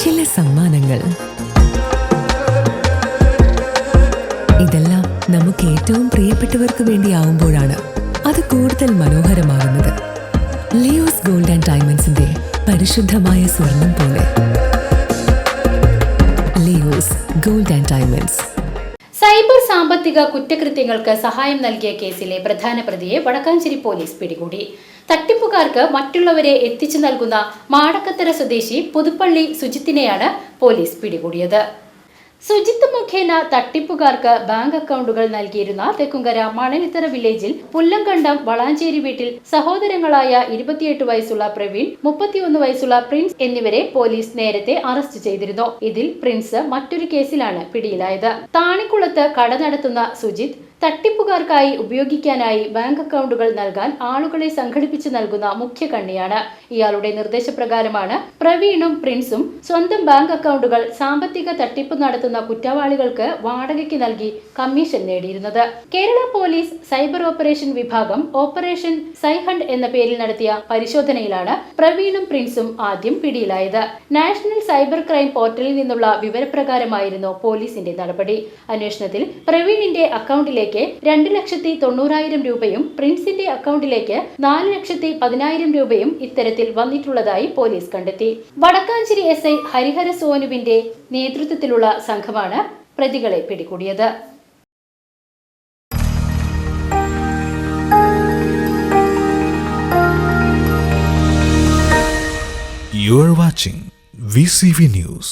ചില സമ്മാനങ്ങൾ. ഇതെല്ലാം നമുക്ക് ഏറ്റവും പ്രിയപ്പെട്ടവർക്ക് വേണ്ടിയാവുമ്പോഴാണ് അത് കൂടുതൽ മനോഹരമാകുന്നത്. ലിയോസ് ഗോൾഡ് ആൻഡ് ഡയമണ്ട്സിന്റെ പരിശുദ്ധമായ സ്വർണം പോലെ. Leos gold and diamonds. Cyber സാമ്പത്തിക കുറ്റകൃത്യങ്ങൾക്ക് സഹായം നൽകിയ കേസിലെ പ്രധാന പ്രതിയെ വടക്കാഞ്ചേരി പോലീസ് പിടികൂടി. തട്ടിപ്പുകാർക്ക് മറ്റുള്ളവരെ എത്തിച്ചു നൽകുന്ന മാടക്കത്തര സ്വദേശി പുതുപ്പള്ളി സുജിത്തിനെയാണ് പോലീസ് പിടികൂടിയത്. സുജിത്ത് മുഖേന തട്ടിപ്പുകാർക്ക് ബാങ്ക് അക്കൗണ്ടുകൾ നൽകിയിരുന്ന തെക്കുംകര മണലിത്തറ വില്ലേജിൽ പുല്ലങ്കണ്ടം വളാഞ്ചേരി വീട്ടിൽ സഹോദരങ്ങളായ ഇരുപത്തിയെട്ട് വയസ്സുള്ള പ്രവീൺ മുപ്പത്തിയൊന്ന് വയസ്സുള്ള പ്രിൻസ് എന്നിവരെ പോലീസ് നേരത്തെ അറസ്റ്റ് ചെയ്തിരുന്നു. ഇതിൽ പ്രിൻസ് മറ്റൊരു കേസിലാണ് പിടിയിലായത്. താണിക്കുളത്ത് കട നടത്തുന്ന സുജിത്ത് തട്ടിപ്പുകാർക്കായി ഉപയോഗിക്കാനായി ബാങ്ക് അക്കൗണ്ടുകൾ നൽകാൻ ആളുകളെ സംഘടിപ്പിച്ച് നൽകുന്ന മുഖ്യ കണ്ണിയാണ്. ഇയാളുടെ നിർദ്ദേശപ്രകാരമാണ് പ്രവീണും പ്രിൻസും സ്വന്തം ബാങ്ക് അക്കൗണ്ടുകൾ സാമ്പത്തിക തട്ടിപ്പ് നടത്തുന്ന കുറ്റവാളികൾക്ക് വാടകയ്ക്ക് നൽകി കമ്മീഷൻ നേടിയിരുന്നത്. കേരള പോലീസ് സൈബർ ഓപ്പറേഷൻ വിഭാഗം ഓപ്പറേഷൻ സൈഹണ്ട് എന്ന പേരിൽ നടത്തിയ പരിശോധനയിലാണ് പ്രവീണും പ്രിൻസും ആദ്യം പിടിയിലായത്. നാഷണൽ സൈബർ ക്രൈം പോർട്ടലിൽ നിന്നുള്ള വിവരപ്രകാരമായിരുന്നു പോലീസിന്റെ നടപടി. അന്വേഷണത്തിൽ പ്രവീണിന്റെ അക്കൗണ്ടിലേക്ക് രണ്ട് ലക്ഷത്തി തൊണ്ണൂറായിരം രൂപയും പ്രിൻസിന്റെ അക്കൗണ്ടിലേക്ക് നാല് ലക്ഷത്തി പതിനായിരം രൂപയും ഇത്തരത്തിൽ വന്നിട്ടുള്ളതായി പോലീസ് കണ്ടെത്തി വടക്കാഞ്ചേരി എസ് ഐ ഹരിഹര സോനുവിന്റെ നേതൃത്വത്തിലുള്ള സംഘമാണ് പ്രതികളെ പിടികൂടിയത് You watching VCV News.